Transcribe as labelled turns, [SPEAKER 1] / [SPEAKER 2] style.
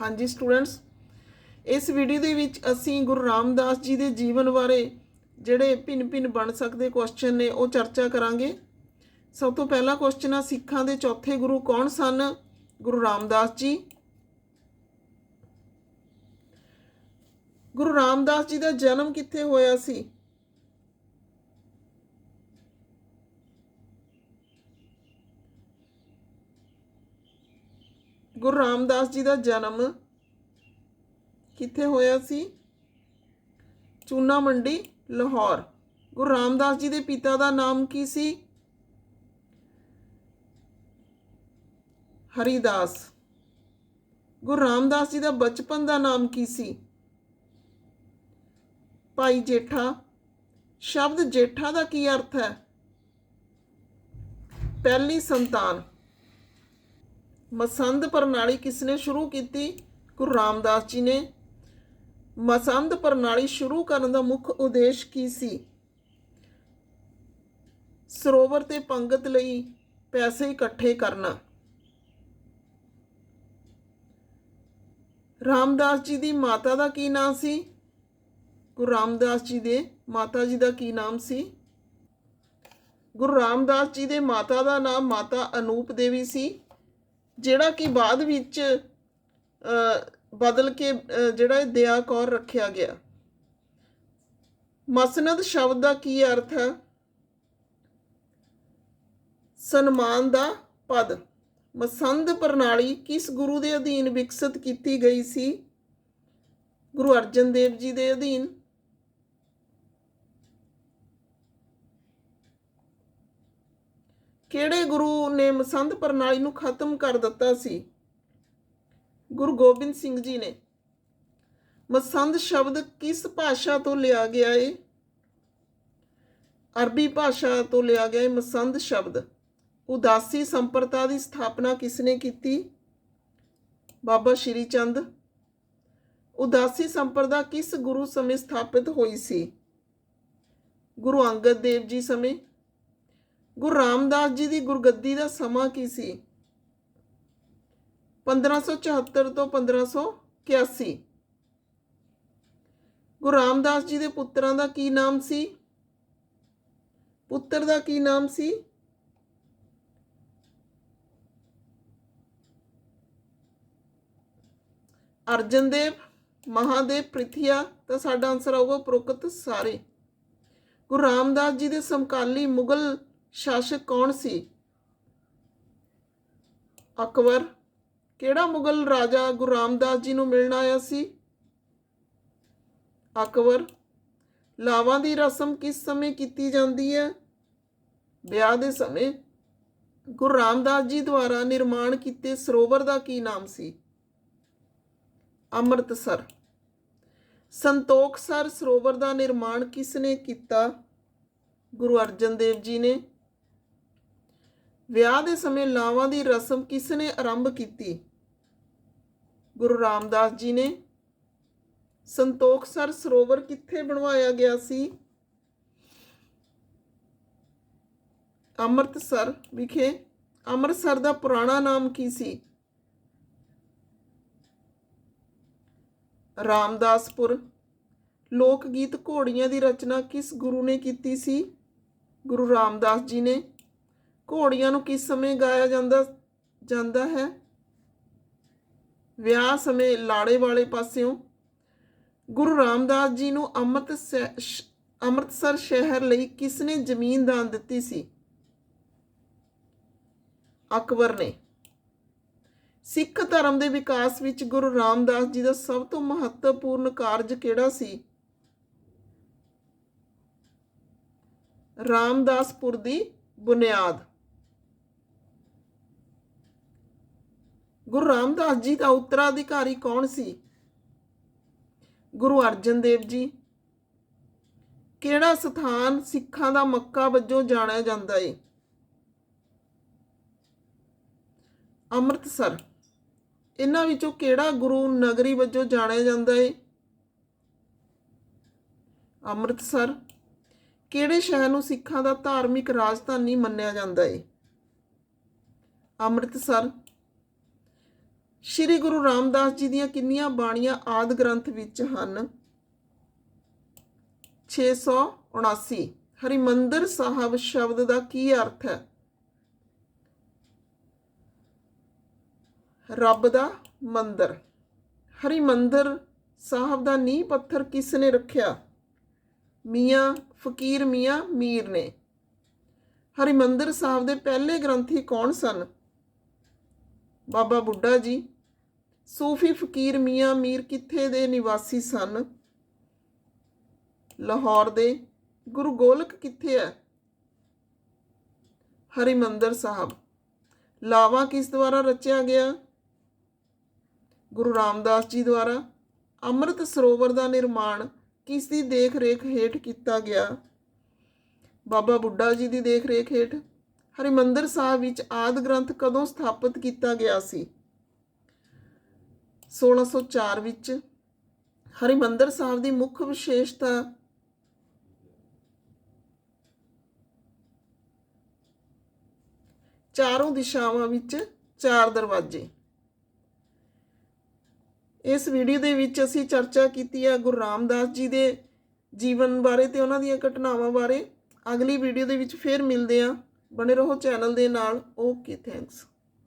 [SPEAKER 1] ਹਾਂਜੀ ਸਟੂਡੈਂਟਸ, ਇਸ ਵੀਡੀਓ ਦੇ ਵਿੱਚ ਅਸੀਂ ਗੁਰੂ ਰਾਮਦਾਸ ਜੀ ਦੇ ਜੀਵਨ ਬਾਰੇ ਜਿਹੜੇ ਭਿੰਨ-ਭਿੰਨ ਬਣ ਸਕਦੇ ਕੁਐਸਚਨ ਨੇ, ਉਹ ਚਰਚਾ ਕਰਾਂਗੇ। ਸਭ ਤੋਂ ਪਹਿਲਾ ਕੁਐਸਚਨ ਆ, ਸਿੱਖਾਂ ਦੇ ਚੌਥੇ ਗੁਰੂ ਕੌਣ ਸਨ? ਗੁਰੂ ਰਾਮਦਾਸ ਜੀ। ਗੁਰੂ ਰਾਮਦਾਸ ਜੀ ਦਾ ਜਨਮ ਕਿੱਥੇ ਹੋਇਆ ਸੀ? ਗੁਰੂ ਰਾਮਦਾਸ ਜੀ ਦਾ ਜਨਮ ਕਿੱਥੇ ਹੋਇਆ ਸੀ? ਚੂਨਾ ਮੰਡੀ, ਲਾਹੌਰ। ਗੁਰੂ ਰਾਮਦਾਸ ਜੀ ਦੇ ਪਿਤਾ ਦਾ ਨਾਮ ਕੀ ਸੀ? ਹਰੀਦਾਸ। ਗੁਰੂ ਰਾਮਦਾਸ ਜੀ ਦਾ ਬਚਪਨ ਦਾ ਨਾਮ ਕੀ ਸੀ? ਭਾਈ ਜੇਠਾ। ਸ਼ਬਦ ਜੇਠਾ ਦਾ ਕੀ ਅਰਥ ਹੈ? ਪਹਿਲੀ ਸੰਤਾਨ। ਮਸੰਦ ਪ੍ਰਣਾਲੀ ਕਿਸਨੇ ਸ਼ੁਰੂ ਕੀਤੀ? ਗੁਰੂ ਰਾਮਦਾਸ ਜੀ ਨੇ। ਮਸੰਦ ਪ੍ਰਣਾਲੀ ਸ਼ੁਰੂ ਕਰਨ ਦਾ ਮੁੱਖ ਉਦੇਸ਼ ਕੀ ਸੀ? ਸਰੋਵਰ ਤੇ ਪੰਗਤ ਲਈ ਪੈਸੇ ਇਕੱਠੇ ਕਰਨਾ। ਰਾਮਦਾਸ ਜੀ ਦੀ ਮਾਤਾ ਦਾ ਕੀ ਨਾਮ ਸੀ? ਗੁਰੂ ਰਾਮਦਾਸ ਜੀ ਦੇ ਮਾਤਾ ਜੀ ਦਾ ਕੀ ਨਾਮ ਸੀ? ਗੁਰੂ ਰਾਮਦਾਸ ਜੀ ਦੇ ਮਾਤਾ ਦਾ ਨਾਮ ਮਾਤਾ ਅਨੂਪ ਦੇਵੀ ਸੀ। ਜਿਹੜਾ ਕਿ ਬਾਅਦ ਵਿੱਚ ਬਦਲ ਕੇ ਜਿਹੜਾ ਇਹ ਦਇਆ ਕੌਰ ਰੱਖਿਆ ਗਿਆ। ਮਸਨਦ ਸ਼ਬਦ ਦਾ ਕੀ ਅਰਥ ਹੈ? ਸਨਮਾਨ ਦਾ ਪਦ। ਮਸੰਦ ਪ੍ਰਣਾਲੀ ਕਿਸ ਗੁਰੂ ਦੇ ਅਧੀਨ ਵਿਕਸਿਤ ਕੀਤੀ ਗਈ ਸੀ? ਗੁਰੂ ਅਰਜਨ ਦੇਵ ਜੀ ਦੇ ਅਧੀਨ। ਕਿਹੜੇ ਗੁਰੂ ਨੇ ਮਸੰਦ ਪ੍ਰਣਾਲੀ ਨੂੰ ਖਤਮ ਕਰ ਦਿੱਤਾ ਸੀ? ਗੁਰੂ ਗੋਬਿੰਦ ਸਿੰਘ ਜੀ ਨੇ। ਮਸੰਦ ਸ਼ਬਦ ਕਿਸ ਭਾਸ਼ਾ ਤੋਂ ਲਿਆ ਗਿਆ ਏ? ਅਰਬੀ ਭਾਸ਼ਾ ਤੋਂ ਲਿਆ ਗਿਆ ਏ ਮਸੰਦ ਸ਼ਬਦ। ਉਦਾਸੀ ਸੰਪਰਦਾ ਦੀ ਸਥਾਪਨਾ ਕਿਸਨੇ ਕੀਤੀ? ਬਾਬਾ ਸ਼੍ਰੀ ਚੰਦ। ਉਦਾਸੀ ਸੰਪਰਦਾ ਕਿਸ ਗੁਰੂ ਸਮੇਂ ਸਥਾਪਿਤ ਹੋਈ ਸੀ? ਗੁਰੂ ਅੰਗਦ ਦੇਵ ਜੀ ਸਮੇਂ। ਗੁਰੂ ਰਾਮਦਾਸ ਜੀ ਦੀ ਗੁਰਗੱਦੀ ਦਾ ਸਮਾਂ ਕੀ ਸੀ? 1574 ਤੋਂ 1581 ਗੁਰੂ ਰਾਮਦਾਸ ਜੀ ਦੇ ਪੁੱਤਰਾਂ ਦਾ ਕੀ ਨਾਮ ਸੀ? ਪੁੱਤਰ ਦਾ ਕੀ ਨਾਮ ਸੀ? ਅਰਜਨ ਦੇਵ ਮਹਾਦੇਵ, ਪ੍ਰਿਥਿਆ, ਤਾਂ ਸਾਡਾ ਆਨਸਰ ਆਊਗਾ ਪ੍ਰੋਕਤ ਸਾਰੇ। ਗੁਰੂ ਰਾਮਦਾਸ ਜੀ ਦੇ ਸਮਕਾਲੀ ਮੁਗਲ ਸ਼ਾਸਕ ਕੌਣ ਸੀ? ਅਕਬਰ, ਕਿਹੜਾ ਮੁਗਲ ਰਾਜਾ ਗੁਰੂ ਰਾਮਦਾਸ ਜੀ ਨੂੰ ਮਿਲਣ ਆਇਆ ਸੀ? ਅਕਬਰ, ਲਾਵਾਂ ਦੀ ਰਸਮ ਕਿਸ ਸਮੇਂ ਕੀਤੀ ਜਾਂਦੀ ਹੈ? ਵਿਆਹ ਦੇ ਸਮੇਂ ਗੁਰੂ ਰਾਮਦਾਸ ਜੀ ਦੁਆਰਾ ਨਿਰਮਾਣ ਕੀਤੇ ਸਰੋਵਰ ਦਾ ਕੀ ਨਾਮ ਸੀ? ਅੰਮ੍ਰਿਤਸਰ। ਸੰਤੋਖਸਰ ਸਰੋਵਰ ਦਾ ਨਿਰਮਾਣ ਕਿਸ ਨੇ ਕੀਤਾ? ਗੁਰੂ ਅਰਜਨ ਦੇਵ ਜੀ ਨੇ। ਵਿਆਹ ਦੇ ਸਮੇਂ ਲਾਵਾਂ ਦੀ ਰਸਮ ਕਿਸ ਨੇ ਆਰੰਭ ਕੀਤੀ? ਗੁਰੂ ਰਾਮਦਾਸ ਜੀ ਨੇ। ਸੰਤੋਖਸਰ ਸਰੋਵਰ ਕਿੱਥੇ ਬਣਵਾਇਆ ਗਿਆ ਸੀ? ਅੰਮ੍ਰਿਤਸਰ ਵਿਖੇ। ਅੰਮ੍ਰਿਤਸਰ ਦਾ ਪੁਰਾਣਾ ਨਾਮ ਕੀ ਸੀ? ਰਾਮਦਾਸਪੁਰ। ਲੋਕ ਗੀਤ ਘੋੜੀਆਂ ਦੀ ਰਚਨਾ ਕਿਸ ਗੁਰੂ ਨੇ ਕੀਤੀ ਸੀ? ਗੁਰੂ ਰਾਮਦਾਸ ਜੀ ਨੇ। ਘੋੜੀਆਂ ਨੂੰ ਕਿਸ ਸਮੇਂ ਗਾਇਆ ਜਾਂਦਾ ਜਾਂਦਾ ਹੈ? ਵਿਆਹ ਸਮੇਂ ਲਾੜੇ ਵਾਲੇ ਪਾਸਿਓਂ ਗੁਰੂ ਰਾਮਦਾਸ ਜੀ ਨੂੰ ਅੰਮ੍ਰਿਤ ਸ- ਸ਼- ਅੰਮ੍ਰਿਤਸਰ ਸ਼ਹਿਰ ਲਈ ਕਿਸ ਨੇ ਜ਼ਮੀਨ ਦਾਨ ਦਿੱਤੀ ਸੀ? ਅਕਬਰ ਨੇ। ਸਿੱਖ ਧਰਮ ਦੇ ਵਿਕਾਸ ਵਿੱਚ ਗੁਰੂ ਰਾਮਦਾਸ ਜੀ ਦਾ ਸਭ ਤੋਂ ਮਹੱਤਵਪੂਰਨ ਕਾਰਜ ਕਿਹੜਾ ਸੀ? ਰਾਮਦਾਸਪੁਰ ਦੀ ਬੁਨਿਆਦ। ਗੁਰੂ ਰਾਮਦਾਸ ਜੀ ਦਾ ਉੱਤਰਾਧਿਕਾਰੀ ਕੌਣ ਸੀ? ਗੁਰੂ ਅਰਜਨ ਦੇਵ ਜੀ। ਕਿਹੜਾ ਸਥਾਨ ਸਿੱਖਾਂ ਦਾ ਮੱਕਾ ਵਜੋਂ ਜਾਣਿਆ ਜਾਂਦਾ ਏ? ਅੰਮ੍ਰਿਤਸਰ। ਇਹਨਾਂ ਵਿੱਚੋਂ ਕਿਹੜਾ ਗੁਰੂ ਨਗਰੀ ਵਜੋਂ ਜਾਣਿਆ ਜਾਂਦਾ ਏ? ਅੰਮ੍ਰਿਤਸਰ। ਕਿਹੜੇ ਸ਼ਹਿਰ ਨੂੰ ਸਿੱਖਾਂ ਦਾ ਧਾਰਮਿਕ ਰਾਜਧਾਨੀ ਮੰਨਿਆ ਜਾਂਦਾ ਏ? ਅੰਮ੍ਰਿਤਸਰ। ਸ੍ਰੀ ਗੁਰੂ ਰਾਮਦਾਸ ਜੀ ਦੀਆਂ ਕਿੰਨੀਆਂ ਬਾਣੀਆਂ ਆਦ ਗ੍ਰੰਥ ਵਿੱਚ ਹਨ? 679 ਹਰਿਮੰਦਰ ਸਾਹਿਬ ਸ਼ਬਦ ਦਾ ਕੀ ਅਰਥ ਹੈ? ਰੱਬ ਦਾ ਮੰਦਰ। ਹਰਿਮੰਦਰ ਸਾਹਿਬ ਦਾ ਨੀਂਹ ਪੱਥਰ ਕਿਸ ਨੇ ਰੱਖਿਆ? ਮੀਆਂ ਫਕੀਰ ਮੀਆਂ ਮੀਰ ਨੇ। ਹਰਿਮੰਦਰ ਸਾਹਿਬ ਦੇ ਪਹਿਲੇ ਗ੍ਰੰਥੀ ਕੌਣ ਸਨ? ਬਾਬਾ ਬੁੱਢਾ ਜੀ, ਸੂਫੀ ਫਕੀਰ ਮੀਆਂ ਮੀਰ ਕਿੱਥੇ ਦੇ ਨਿਵਾਸੀ ਸਨ? ਲਾਹੌਰ ਦੇ ਗੁਰੂ ਗੋਲਕ ਕਿੱਥੇ ਹੈ? ਹਰਿਮੰਦਰ ਸਾਹਿਬ। ਲਾਵਾ ਕਿਸ ਦੁਆਰਾ ਰਚਿਆ ਗਿਆ? ਗੁਰੂ ਰਾਮਦਾਸ ਜੀ ਦੁਆਰਾ। ਅੰਮ੍ਰਿਤ ਸਰੋਵਰ ਦਾ ਨਿਰਮਾਣ ਕਿਸ ਦੀ ਦੇਖ ਰੇਖ ਹੇਠ ਕੀਤਾ ਗਿਆ? ਬਾਬਾ ਬੁੱਢਾ ਜੀ ਦੀ ਦੇਖ ਰੇਖ ਹੇਠ ਹਰਿਮੰਦਰ ਸਾਹਿਬ ਵਿੱਚ ਆਦ ਗ੍ਰੰਥ ਕਦੋਂ ਸਥਾਪਿਤ ਕੀਤਾ ਗਿਆ ਸੀ? 1604 ਵਿੱਚ ਹਰਿਮੰਦਰ ਸਾਹਿਬ ਦੀ ਮੁੱਖ ਵਿਸ਼ੇਸ਼ਤਾ ਚਾਰੋਂ ਦਿਸ਼ਾਵਾਂ ਵਿੱਚ ਚਾਰ ਦਰਵਾਜ਼ੇ। ਇਸ ਵੀਡੀਓ ਦੇ ਵਿੱਚ ਅਸੀਂ ਚਰਚਾ ਕੀਤੀ ਹੈ ਗੁਰੂ ਰਾਮਦਾਸ ਜੀ ਦੇ ਜੀਵਨ ਬਾਰੇ ਤੇ ਉਹਨਾਂ ਦੀਆਂ ਘਟਨਾਵਾਂ ਬਾਰੇ। ਅਗਲੀ ਵੀਡੀਓ ਦੇ ਵਿੱਚ ਫੇਰ ਮਿਲਦੇ ਹਾਂ। ਬਣੇ ਰਹੋ ਚੈਨਲ ਦੇ ਨਾਲ। Okay thanks.